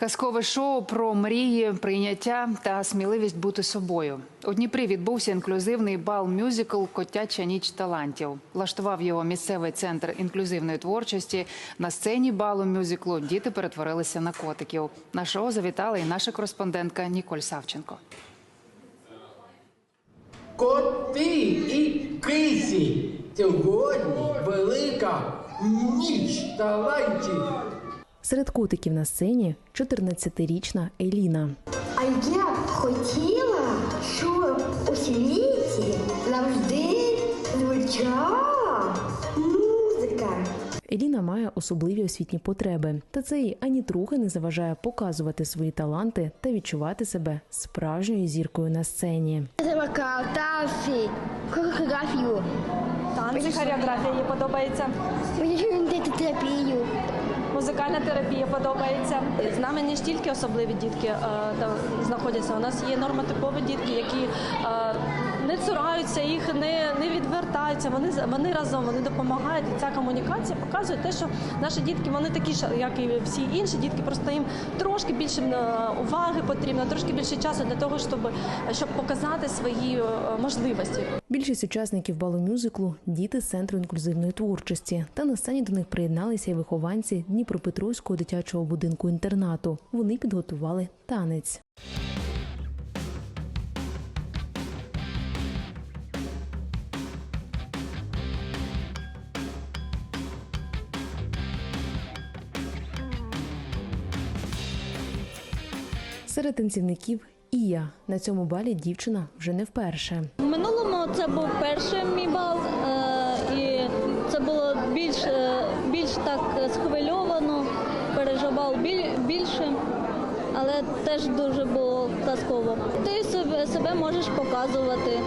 Казкове шоу про мрії, прийняття та сміливість бути собою. У Дніпрі відбувся інклюзивний бал-мюзикл Котяча ніч талантів. Влаштував його місцевий центр інклюзивної творчості. На сцені балу мюзиклу діти перетворилися на котиків. На шоу завітала і наша кореспондентка Ніколь Савченко. Коти і кисі. Сьогодні велика ніч талантів. Серед котиків на сцені 14-річна Еліна. А я б хотіла, щоб у світі завжди звучала музика. Еліна має особливі освітні потреби, та це їй ані трохи не заважає показувати свої таланти та відчувати себе справжньою зіркою на сцені. Вокал, танці, хореографію. Танці, хореографія їй подобається. Мені терапію. Музикальна терапія подобається. З нами не ж тільки особливі дітки е, знаходяться. У нас є нормотипові дітки, які е, цураються їх, не, не відвертаються. Вони вони разом вони допомагають. І ця комунікація показує те, що наші дітки вони такі ж, як і всі інші дітки. Просто їм трошки більше е, уваги потрібно, трошки більше часу для того, щоб, щоб показати свої е, можливості. Більшість учасників балу мюзиклу діти з центру інклюзивної творчості. Та на сцені до них приєдналися й вихованці Дніпропетровського дитячого будинку інтернату. Вони підготували танець. Серед танцівників І я на цьому балі дівчина вже не вперше. В минулому це був перший мій бал, е, і це було більш, е, більш так схвильовано, переживав більше, але теж дуже було казково. Ти себе, можеш показувати,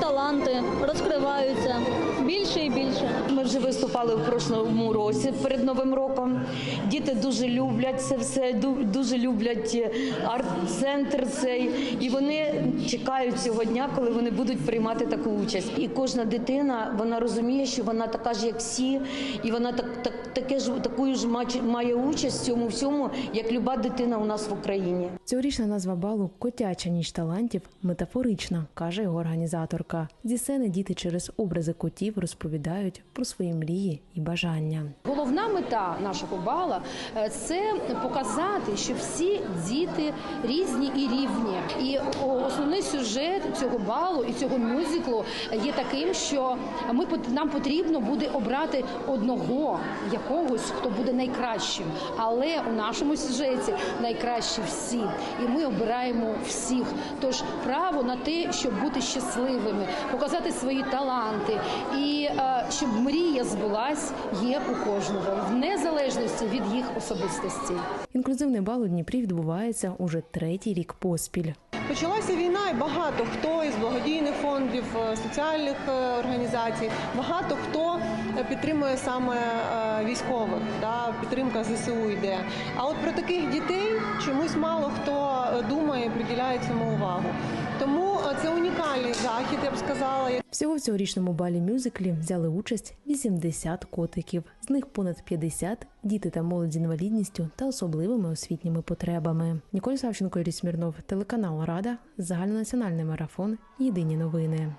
таланти розкриваються більше і більше. Ми вже виступали в прошлому році перед Новим роком. Діти дуже люблять це все, ду- дуже люблять е, арт-центр цей. І вони чекають цього дня, коли вони будуть приймати таку участь. І кожна дитина вона розуміє, що вона така ж, як всі, і вона так, так таке ж такою ж має участь в цьому всьому, як люба дитина у нас в Україні. Цьогорічна назва балу Котяча ніч талантів метафорична, каже його організаторка. Зі сцени діти через образи котів розповідають про свої мрії і бажання. Головна мета нашого бала е, це показати, що всі діти різні і рівні. І основний сюжет цього балу і цього мюзиклу є таким, що ми нам потрібно буде обрати одного якогось, хто буде найкращим. Але у нашому сюжеті найкращі всі, і ми обираємо всіх. Тож право на те, щоб бути щасливими, показати свої таланти і е, щоб мрія збулась, є у кожного в незалежності від їх особистості. Інклюзивний бал у Дніпрі відбувається уже третій рік поспіль. Почалася війна, і багато хто із благодійних фондів, е, соціальних е, організацій, багато хто е, підтримує саме військових. Да, підтримка ЗСУ йде. А от про таких дітей чомусь мало хто думає, приділяє цьому увагу. Тому це унікальний захід, я б сказала. Всього в цьогорічному балі мюзиклі взяли участь 80 котиків. З них понад 50 – діти та молодь з інвалідністю та особливими освітніми потребами. Ніколь Савченко, Юрій Смірнов, телеканал Рада, загальнонаціональний марафон. Єдині новини.